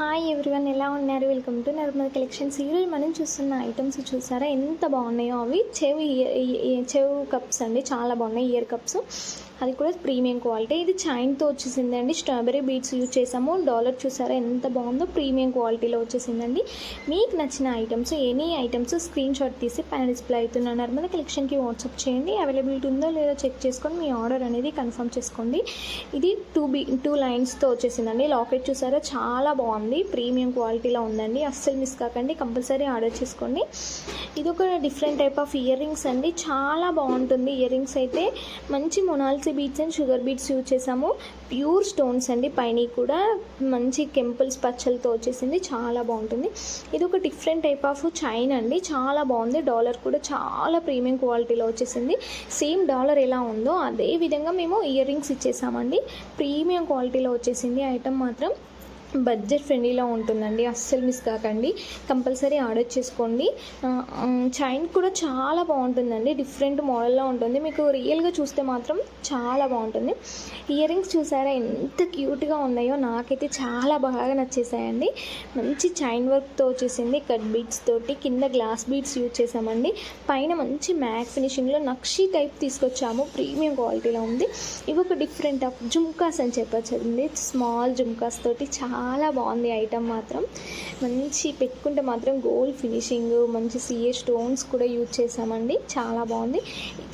Hi everyone ఎలా ఉన్నారు? Welcome to Narmada collections. ఈరోజు మనం చూస్తున్న ఐటమ్స్ చూసారా? ఎంత బాగున్నాయో అవి. చెవి చెవు కప్స్ అండి. చాలా బాగున్నాయి ఇయర్ కప్స్. అది కూడా ప్రీమియం క్వాలిటీ. ఇది చైన్తో వచ్చేసిందండి. స్ట్రాబెరీ బీట్స్ యూజ్ చేసాము. డాలర్ చూసారా ఎంత బాగుందో. ప్రీమియం క్వాలిటీలో వచ్చేసిందండి. మీకు నచ్చిన items any items screen shot తీసి పైన డిస్ప్లే అవుతున్న నర్మద కలెక్షన్కి వాట్సాప్ చేయండి. అవైలబిలిటీ ఉందో లేదో చెక్ చేసుకొని మీ ఆర్డర్ అనేది కన్ఫర్మ్ చేసుకోండి. ఇది టూ బీ టూ లైన్స్తో వచ్చేసిందండి. లాకెట్ చూసారా? చాలా బాగుంది. ప్రీమియం క్వాలిటీలో ఉందండి. అస్సలు మిస్ కాకండి. కంపల్సరీ ఆర్డర్ చేసుకోండి. ఇది ఒక different type of ear rings అండి. చాలా బాగుంటుంది. ఇయర్ రింగ్స్ అయితే మంచి Monalisa beads and sugar beads use చేసాము ప్యూర్ స్టోన్స్ అండి. పైన కూడా మంచి కెంపుల్స్ పచ్చలతో వచ్చేసింది. చాలా బాగుంటుంది. ఇది ఒక డిఫరెంట్ టైప్ ఆఫ్ చైన్ అండి. చాలా బాగుంది. డాలర్ కూడా చాలా ప్రీమియం క్వాలిటీలో వచ్చేసింది. సేమ్ డాలర్ ఎలా ఉందో అదే విధంగా మేము ఇయర్ రింగ్స్ ఇచ్చేసామండి. ప్రీమియం క్వాలిటీలో వచ్చేసింది ఐటమ్ మాత్రం. బడ్జెట్ ఫ్రెండ్లీలో ఉంటుందండి. అస్సలు మిస్ కాకండి. కంపల్సరీ ఆర్డర్ చేసుకోండి. చైన్ కూడా చాలా బాగుంటుందండి. డిఫరెంట్ మోడల్లో ఉంటుంది. మీకు రియల్గా చూస్తే మాత్రం చాలా బాగుంటుంది. ఇయర్ రింగ్స్ చూసారా ఎంత క్యూట్గా ఉన్నాయో నాకైతే చాలా బాగా నచ్చేసాయండి. మంచి చైన్ వర్క్తో వచ్చేసింది. కట్ బీట్స్ తోటి కింద గ్లాస్ బీట్స్ యూజ్ చేసామండి. పైన మంచి మ్యాట్ ఫినిషింగ్లో నక్షి టైప్ తీసుకొచ్చాము. ప్రీమియం క్వాలిటీలో ఉంది. ఇవి ఒక డిఫరెంట్ ఆఫ్ జుమ్కాస్ అని చెప్పచ్చు స్మాల్ జుమ్కాస్ తోటి చాలా చాలా బాగుంది ఐటమ్ మాత్రం. మంచి పెట్టుకుంటే మాత్రం గోల్డ్ ఫినిషింగ్ మంచి సిఏ స్టోన్స్ కూడా యూజ్ చేసామండి చాలా బాగుంది.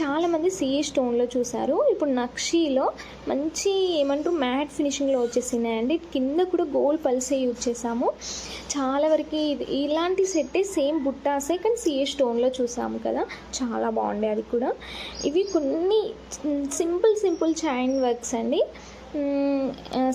చాలామంది సిఏ స్టోన్లో చూసారు ఇప్పుడు నక్షీలో మంచి ఏమంటారు మ్యాట్ ఫినిషింగ్లో వచ్చేసినాయండి. కింద కూడా గోల్డ్ పల్సే యూజ్ చేసాము చాలా వరకు ఇలాంటి సెట్టే సేమ్ బుట్టాసే కానీ సిఏ స్టోన్లో చూసాము కదా. చాలా బాగుండే అది కూడా. ఇవి కొన్ని సింపుల్ సింపుల్ చైన్ వర్క్స్ అండి.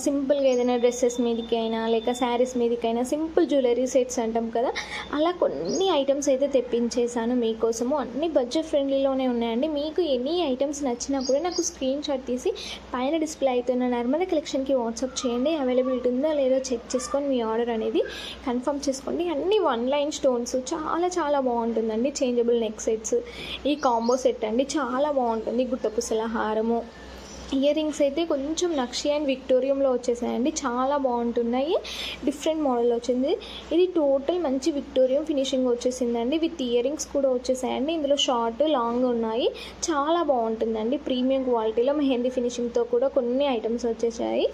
సింపుల్గా ఏదైనా డ్రెస్సెస్ మీదకి అయినా లేక శారీస్ మీదకైనా సింపుల్ జ్యువెలరీ సెట్స్ అంటాం కదా అలా కొన్ని ఐటమ్స్ అయితే తెప్పించేసాను మీకోసము. అన్ని బడ్జెట్ ఫ్రెండ్లీలోనే ఉన్నాయండి. మీకు ఎన్ని ఐటమ్స్ నచ్చినా కూడా నాకు స్క్రీన్ షాట్ తీసి పైన డిస్ప్లే అవుతున్న నర్మద కలెక్షన్కి వాట్సాప్ చేయండి. అవైలబిలిటీ ఉందో లేదో చెక్ చేసుకొని మీ ఆర్డర్ అనేది కన్ఫర్మ్ చేసుకోండి. అన్ని వన్ లైన్ స్టోన్స్ చాలా చాలా బాగుంటుందండి. చేంజబుల్ నెక్ సెట్స్ ఈ కాంబో సెట్ అండి. చాలా బాగుంటుంది. గుట్టపుసల హారము ఇయర్ రింగ్స్ అయితే కొంచెం నక్షి అండ్ విక్టోరియంలో వచ్చేసాయండి. చాలా బాగుంటున్నాయి. డిఫరెంట్ మోడల్ వచ్చింది. ఇది టోటల్ మంచి విక్టోరియం ఫినిషింగ్ వచ్చేసిందండి. విత్ ఇయర్ రింగ్స్ కూడా వచ్చేసాయండి. ఇందులో షార్ట్ లాంగ్ ఉన్నాయి. చాలా బాగుంటుందండి. ప్రీమియం క్వాలిటీలో మెహందీ ఫినిషింగ్తో కూడా కొన్ని ఐటమ్స్ వచ్చేసాయి.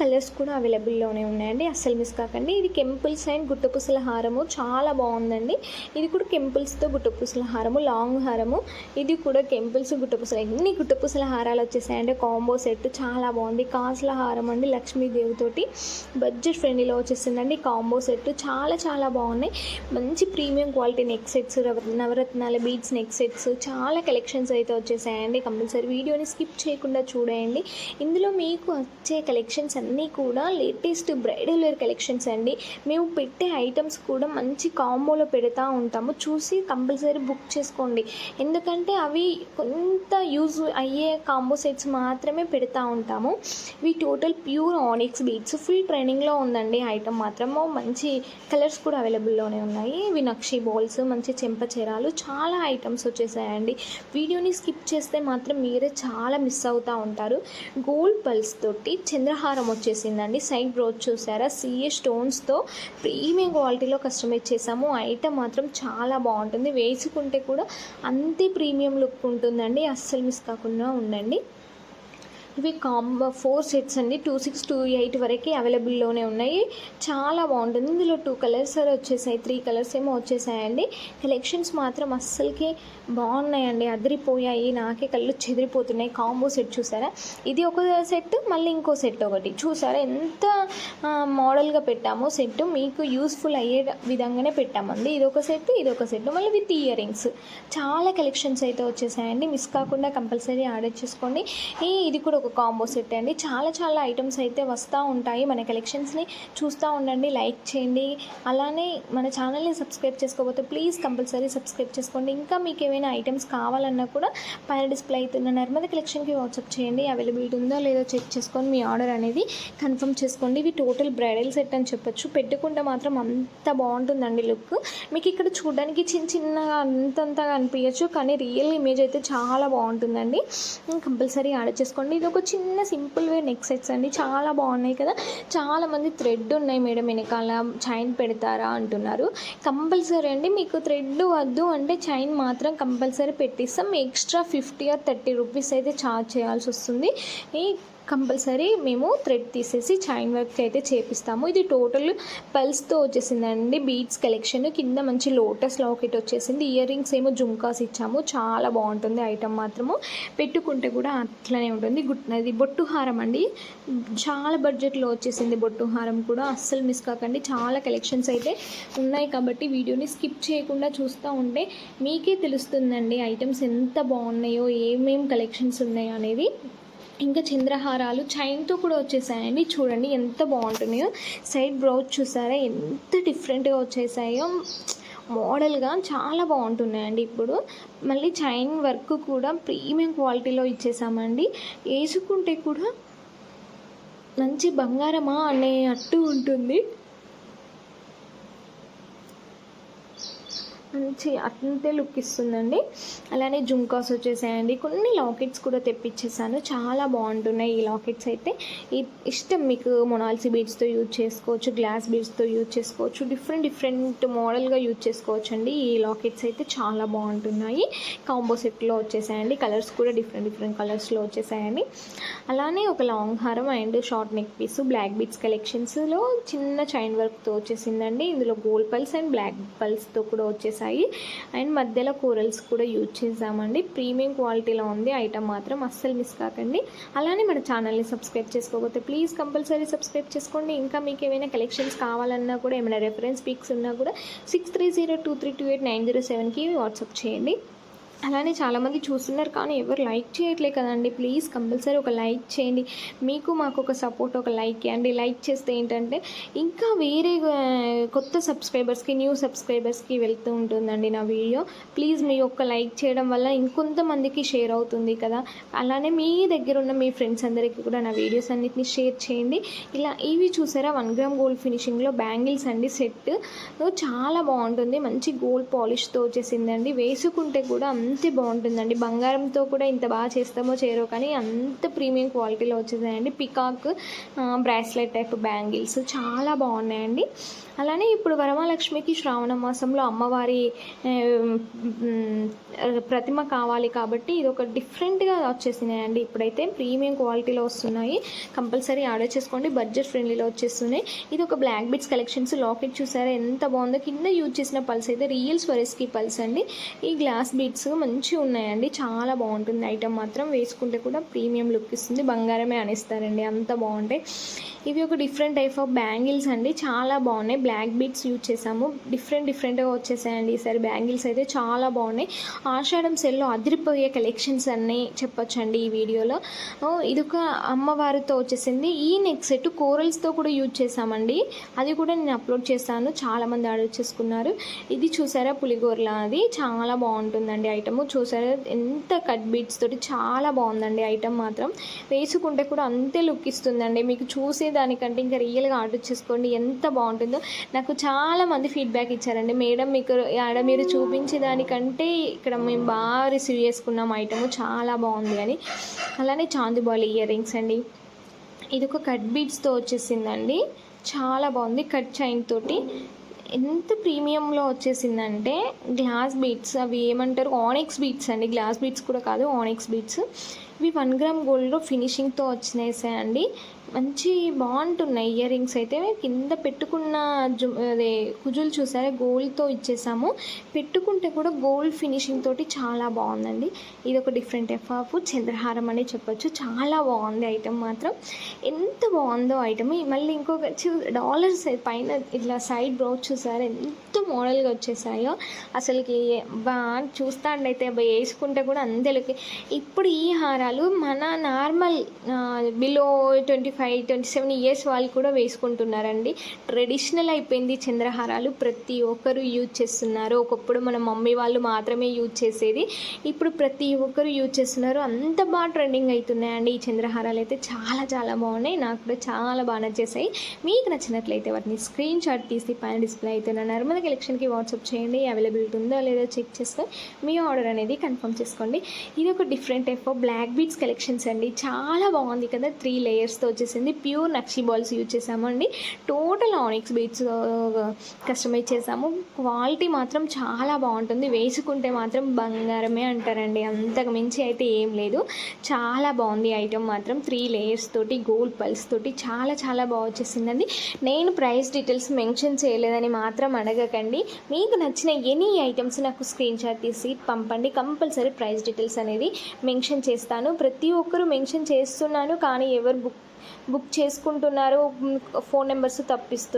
కలర్స్ కూడా అవైలబుల్లోనే ఉన్నాయండి. అస్సలు మిస్ కాకండి. ఇది కెంపుల్స్ అండ్ గుట్టపుసల హారము. చాలా బాగుందండి. ఇది కూడా కెంపుల్స్తో గుట్టపుసల హారము లాంగ్ హారము. ఇది కూడా కెంపుల్స్ గుట్టపుసల. ఎన్ని గుట్టపుసల హారాలు వచ్చేసాయండి. కాంబో సెట్ చాలా బాగుంది. కాసుల హారం అండి లక్ష్మీదేవి తోటి బడ్జెట్ ఫ్రెండ్లీలో వచ్చేసిందండి కాంబో సెట్. చాలా చాలా బాగున్నాయి. మంచి ప్రీమియం క్వాలిటీ నెక్ సెట్స్ నవరత్నాల బీడ్స్ నెక్ సెట్స్ చాలా కలెక్షన్స్ అయితే వచ్చేసాయండి కంపల్సరీ. వీడియోని స్కిప్ చేయకుండా చూడండి. ఇందులో మీకు వచ్చే కలెక్షన్స్ అన్నీ కూడా లేటెస్ట్ బ్రైడల్ వేర్ కలెక్షన్స్ అండి. మేము పెట్టే ఐటమ్స్ కూడా మంచి కాంబోలో పెడతా ఉంటాము. చూసి కంపల్సరీ బుక్ చేసుకోండి. ఎందుకంటే అవి కొంత యూజ్ అయ్యే కాంబో సెట్స్ మాత్రమే పెడతా ఉంటాము. ఇవి total pure onyx beads. Full ట్రైనింగ్లో ఉందండి ఐటమ్ మాత్రము మంచి కలర్స్ కూడా అవైలబుల్లోనే ఉన్నాయి. ఇవి నక్షి బాల్స్ మంచి చెంప చీరాలు చాలా ఐటమ్స్ వచ్చేసాయండి. వీడియోని స్కిప్ చేస్తే మాత్రం మీరే చాలా మిస్ అవుతూ ఉంటారు. గోల్డ్ పల్స్ తోటి చంద్రహారం వచ్చేసిందండి. సైడ్ బ్రోచ్ చూసారా? సిఏ స్టోన్స్తో ప్రీమియం క్వాలిటీలో కస్టమైజ్ చేసాము. ఐటమ్ మాత్రం చాలా బాగుంటుంది. వేసుకుంటే కూడా అంతే ప్రీమియం లుక్ ఉంటుందండి. అస్సలు మిస్ కాకుండా ఉండండి. ఇవి కాంబో ఫోర్ సెట్స్ అండి. టూ సిక్స్ టూ ఎయిట్ వరకు అవైలబుల్లోనే ఉన్నాయి. చాలా బాగుంటుంది. ఇందులో టూ కలర్స్ వచ్చేసాయి. త్రీ కలర్స్ ఏమో వచ్చేసాయండి. కలెక్షన్స్ మాత్రం అస్సలకి బాగున్నాయండి. అదిరిపోయాయి. నాకే కళ్ళు చెదిరిపోతున్నాయి. కాంబో సెట్ చూసారా? ఇది ఒక సెట్ మళ్ళీ ఇంకో సెట్ ఒకటి. చూసారా? ఎంత మోడల్గా పెట్టామో సెట్. మీకు యూస్ఫుల్ అయ్యే విధంగానే పెట్టామండి. ఇది ఒక సెట్ ఇది ఒక సెట్. మళ్ళీ విత్ ఇయర్ రింగ్స్ చాలా కలెక్షన్స్ అయితే వచ్చేసాయండి. మిస్ కాకుండా కంపల్సరీ ఆర్డర్ చేసుకోండి. ఇది కూడా ఒక కాంబో సెట్ అండి. చాలా చాలా ఐటమ్స్ అయితే వస్తూ ఉంటాయి. మన కలెక్షన్స్ని చూస్తూ ఉండండి లైక్ చేయండి. అలానే మన ఛానల్ని సబ్స్క్రైబ్ చేసుకోకపోతే ప్లీజ్ కంపల్సరీ సబ్స్క్రైబ్ చేసుకోండి. ఇంకా మీకు ఏమైనా ఐటమ్స్ కావాలన్నా కూడా పైన డిస్ప్లే అవుతున్న నర్మద కలెక్షన్కి వాట్సాప్ చేయండి. అవైలబిలిటీ ఉందో లేదో చెక్ చేసుకొని మీ ఆర్డర్ అనేది కన్ఫర్మ్ చేసుకోండి. ఇవి టోటల్ బ్రైడల్ సెట్ అని చెప్పొచ్చు. పెట్టుకుంటే మాత్రం అంత బాగుంటుందండి లుక్ మీకు ఇక్కడ చూడడానికి చిన్న చిన్నగా అంతంతగా అనిపించచ్చు కానీ రియల్ ఇమేజ్ అయితే చాలా బాగుంటుందండి. కంపల్సరీ ఆర్డర్ చేసుకోండి. ఇది ఒక ఒక చిన్న సింపుల్ వే నెక్ సెట్స్ అండి. చాలా బాగున్నాయి కదా. చాలామంది థ్రెడ్ ఉన్నాయి మేడం వెనకాల. చైన్ పెడతారా అంటున్నారు. కంపల్సరీ అండి. మీకు థ్రెడ్ వద్దు అంటే చైన్ మాత్రం compulsory పెట్టిస్తాం. Extra fifty or thirty rupees అయితే ఛార్జ్ చేయాల్సి వస్తుంది. ఈ కంపల్సరీ మేము థ్రెడ్ తీసేసి చైన్ వర్క్ అయితే చేపిస్తాము. ఇది టోటల్ పల్స్తో వచ్చేసిందండి బీడ్స్ కలెక్షన్. కింద మంచి లోటస్ లాకెట్ వచ్చేసింది. ఇయర్ రింగ్స్ ఏమో జుంకాస్ ఇచ్చాము. చాలా బాగుంటుంది ఐటమ్ మాత్రము. పెట్టుకుంటే కూడా అట్లనే ఉంటుంది. అది బొట్టు హారం అండి. చాలా బడ్జెట్లో వచ్చేసింది బొట్టు హారం కూడా. అస్సలు మిస్ కాకండి. చాలా కలెక్షన్స్ అయితే ఉన్నాయి కాబట్టి వీడియోని స్కిప్ చేయకుండా చూస్తూ ఉంటే మీకే తెలుస్తుందండి ఐటమ్స్ ఎంత బాగున్నాయో ఏమేం కలెక్షన్స్ ఉన్నాయో అనేది. ఇంకా చంద్రహారాలు చైన్తో కూడా వచ్చేసాయండి. చూడండి ఎంత బాగుంటున్నాయో. సైడ్ బ్రౌజ్ చూసారా ఎంత డిఫరెంట్గా వచ్చేసాయో. మోడల్గా చాలా బాగుంటున్నాయండి ఇప్పుడు. మళ్ళీ చైన్ వర్క్ కూడా ప్రీమియం క్వాలిటీలో ఇచ్చేసామండి. వేసుకుంటే కూడా మంచి బంగారమా అనే అట్టు ఉంటుంది. మంచి అంతే లుక్ ఇస్తుందండి. అలానే జుంకాస్ వచ్చేసాయండి. కొన్ని లాకెట్స్ కూడా తెప్పించేసాను. చాలా బాగుంటున్నాయి ఈ లాకెట్స్ అయితే. ఈ ఇష్టం మీకు మొనాల్సీ బీడ్స్తో యూజ్ చేసుకోవచ్చు గ్లాస్ బీడ్స్తో యూజ్ చేసుకోవచ్చు డిఫరెంట్ డిఫరెంట్ మోడల్గా యూజ్ చేసుకోవచ్చు అండి ఈ లాకెట్స్ అయితే చాలా బాగుంటున్నాయి. కాంబో సెట్లో వచ్చేసాయండి. కలర్స్ కూడా డిఫరెంట్ డిఫరెంట్ కలర్స్లో వచ్చేసాయండి. అలానే ఒక లాంగ్ హారం and short neck piece black beads కలెక్షన్స్లో చిన్న చైన్ వర్క్తో వచ్చేసిందండి. ఇందులో గోల్డ్ పల్స్ అండ్ బ్లాక్ పల్స్తో కూడా వచ్చేసాయి. అండ్ మధ్యలో కూరల్స్ కూడా యూజ్ చేసామండి ప్రీమియం క్వాలిటీలో ఉంది ఐటమ్ మాత్రం అస్సలు మిస్ కాకండి. అలానే మన ఛానల్ని సబ్స్క్రైబ్ చేసుకోకపోతే ప్లీజ్ కంపల్సరీ సబ్స్క్రైబ్ చేసుకోండి. ఇంకా మీకు ఏమైనా కలెక్షన్స్ కావాలన్నా కూడా ఏమైనా రెఫరెన్స్ పిక్స్ ఉన్నా కూడా six three zero two three two eight nine zero సెవెన్కి వాట్సాప్ చేయండి. అలానే చాలామంది చూస్తున్నారు కానీ ఎవరు లైక్ చేయట్లే కదండి. ప్లీజ్ కంపల్సరీ ఒక లైక్ చేయండి. మీకు మాకు ఒక సపోర్ట్ ఒక లైక్ అండి లైక్ చేస్తే ఏంటంటే ఇంకా వేరే కొత్త సబ్స్క్రైబర్స్కి న్యూ సబ్స్క్రైబర్స్కి వెళ్తూ ఉంటుందండి నా వీడియో. ప్లీజ్ మీ యొక్క లైక్ చేయడం వల్ల ఇంకొంతమందికి షేర్ అవుతుంది కదా. అలానే మీ దగ్గర ఉన్న మీ ఫ్రెండ్స్ అందరికీ కూడా నా వీడియోస్ అన్నిటిని షేర్ చేయండి. ఇలా ఇవి చూసారా? వన్ గ్రామ్ గోల్డ్ ఫినిషింగ్లో బ్యాంగిల్స్ అండి సెట్. చాలా బాగుంటుంది. మంచి గోల్డ్ పాలిష్తో వచ్చేసిందండి. వేసుకుంటే కూడా అంతే బాగుంటుందండి. బంగారంతో కూడా ఇంత బాగా చేస్తామో చేయరో కానీ అంత ప్రీమియం క్వాలిటీలో వచ్చేసాయండి. పికాక్ బ్రాస్లెట్ టైప్ బ్యాంగిల్స్ చాలా బాగున్నాయండి. అలానే ఇప్పుడు వరమహాలక్ష్మికి శ్రావణ మాసంలో అమ్మవారి ప్రతిమ కావాలి కాబట్టి ఇది ఒక డిఫరెంట్గా వచ్చేసినాయండి. ఇప్పుడైతే ప్రీమియం క్వాలిటీలో వస్తున్నాయి. కంపల్సరీ ఆర్డర్ చేసుకోండి. బడ్జెట్ ఫ్రెండ్లీలో వచ్చేస్తున్నాయి. ఇది ఒక బ్లాక్ బిట్స్ కలెక్షన్స్. లాకెట్ చూసారా? ఎంత బాగుందో. కింద యూజ్ చేసిన పల్స్ అయితే రియల్ స్వరెస్కి పల్స్ అండి. ఈ గ్లాస్ బీట్స్ మంచిగా ఉన్నాయండి. చాలా బాగుంటుంది. ఐటమ్ మాత్రం వేసుకుంటే కూడా ప్రీమియం లుక్ ఇస్తుంది. బంగారమే అనిస్తారండి. అంత బాగుంటాయి. ఇవి ఒక డిఫరెంట్ టైప్ ఆఫ్ బ్యాంగిల్స్ అండి. చాలా బాగున్నాయి. బ్లాక్ బీట్స్ యూజ్ చేసాము డిఫరెంట్ డిఫరెంట్గా వచ్చేసాయండి ఈసారి బ్యాంగిల్స్ అయితే. చాలా బాగున్నాయి. ఆషాఢం సెల్లో అదిరిపోయే కలెక్షన్స్ అన్నీ చెప్పొచ్చండి ఈ వీడియోలో. ఇది ఇదొక అమ్మవారితో వచ్చేసింది. ఈ నెక్ సెట్ కోరల్స్తో కూడా యూజ్ చేసామండి అది కూడా నేను అప్లోడ్ చేస్తాను. చాలామంది ఆర్డర్ చేసుకున్నారు. ఇది చూసారా? పులిగోరల అది. చాలా బాగుంటుందండి ఐటమ్. చూసారా? ఎంత కట్ బీట్స్ తోటి చాలా బాగుందండి ఐటమ్ మాత్రం. వేసుకుంటే కూడా అంతే లుక్ ఇస్తుందండి. మీకు చూసే దానికంటే ఇంకా రియల్గా ఆర్డర్ చేసుకోండి. ఎంత బాగుంటుందో. నాకు చాలా మంది ఫీడ్బ్యాక్ ఇచ్చారండి. మేడం మీకు ఆడ మీరు చూపించే దానికంటే ఇక్కడ మేము బాగా రిసీవ్ చేసుకున్నాం ఐటమ్ చాలా బాగుంది అని. అలానే చాందిబాల్ ఇయర్ రింగ్స్ అండి. ఇది ఒక కట్ బీడ్స్తో వచ్చేసిందండి. చాలా బాగుంది కట్ చైన్ తోటి. ఎంత ప్రీమియంలో వచ్చేసిందంటే గ్లాస్ బీట్స్ అవి ఏమంటారు? ఆనిక్స్ బీట్స్ అండి. గ్లాస్ బీట్స్ కూడా కాదు ఆనిక్స్ బీట్స్. ఇవి వన్ గ్రామ్ గోల్డ్లో ఫినిషింగ్తో వచ్చినాయి మంచి బాగుంటున్నాయి ఇయర్ రింగ్స్ అయితే. కింద పెట్టుకున్న జు అదే కుజులు చూసారా? గోల్డ్తో ఇచ్చేసాము. పెట్టుకుంటే కూడా గోల్డ్ ఫినిషింగ్ తోటి చాలా బాగుందండి. ఇది ఒక డిఫరెంట్ టైప్ ఆఫ్ చంద్రహారం అనే చెప్పొచ్చు. చాలా బాగుంది ఐటెం మాత్రం. ఎంత బాగుందో ఐటమ్ మళ్ళీ ఇంకొక చూ డాలర్స్ పైన ఇట్లా సైడ్ బ్రౌచ్ చూసారా? ఎంత మోడల్గా వచ్చేసాయో. అసలుకి బా చూస్తాండైతే అబ్బా వేసుకుంటే కూడా అందరికి. ఇప్పుడు ఈ హారాలు మన normal below twenty five five twenty seven years వాళ్ళు కూడా వేసుకుంటున్నారండి. ట్రెడిషనల్ అయిపోయింది చంద్రహారాలు. ప్రతి ఒక్కరు యూజ్ చేస్తున్నారు. ఒకప్పుడు మన మమ్మీ వాళ్ళు మాత్రమే యూజ్ చేసేది. ఇప్పుడు ప్రతి ఒక్కరు యూజ్ చేస్తున్నారు. అంత బాగా ట్రెండింగ్ అవుతున్నాయండి ఈ చంద్రహారాలు అయితే. చాలా చాలా బాగున్నాయి. నాకు కూడా చాలా బాగా నచ్చేసాయి. మీకు నచ్చినట్లయితే వాటిని స్క్రీన్ షాట్ తీసి పైన డిస్ప్లే అవుతున్న నర్మద కలెక్షన్కి వాట్సాప్ చేయండి. అవైలబిలిటీ ఉందో లేదో చెక్ చేసుకొని మీ ఆర్డర్ అనేది కన్ఫర్మ్ చేసుకోండి. ఇది ఒక different type of black beads collections అండి. చాలా బాగుంది కదా. త్రీ లేయర్స్తో వచ్చేసింది ప్యూర్ నక్షి బాల్స్ యూజ్ చేసాము అండి. టోటల్ ఆనిక్స్ బీట్స్ కస్టమైజ్ చేసాము క్వాలిటీ మాత్రం చాలా బాగుంటుంది. వేసుకుంటే మాత్రం బంగారమే అంటారండి. అంతకు మించి అయితే ఏం లేదు. చాలా బాగుంది ఐటమ్ మాత్రం. త్రీ లేయర్స్ తోటి గోల్డ్ పల్స్ తోటి చాలా చాలా బాగా వచ్చేసిందండి. నేను ప్రైస్ డీటెయిల్స్ మెన్షన్ చేయలేదని మాత్రం అడగకండి. మీకు నచ్చిన ఎనీ ఐటమ్స్ నాకు స్క్రీన్ షాట్ తీసి పంపండి. కంపల్సరీ ప్రైస్ డీటెయిల్స్ అనేది మెన్షన్ చేస్తాను. ప్రతి ఒక్కరూ మెన్షన్ చేస్తున్నాను కానీ ఎవరు బుక్ బుక్ చేసుకుంటున్నారు ఫోన్ నెంబర్స్ తప్పిస్తున్నారు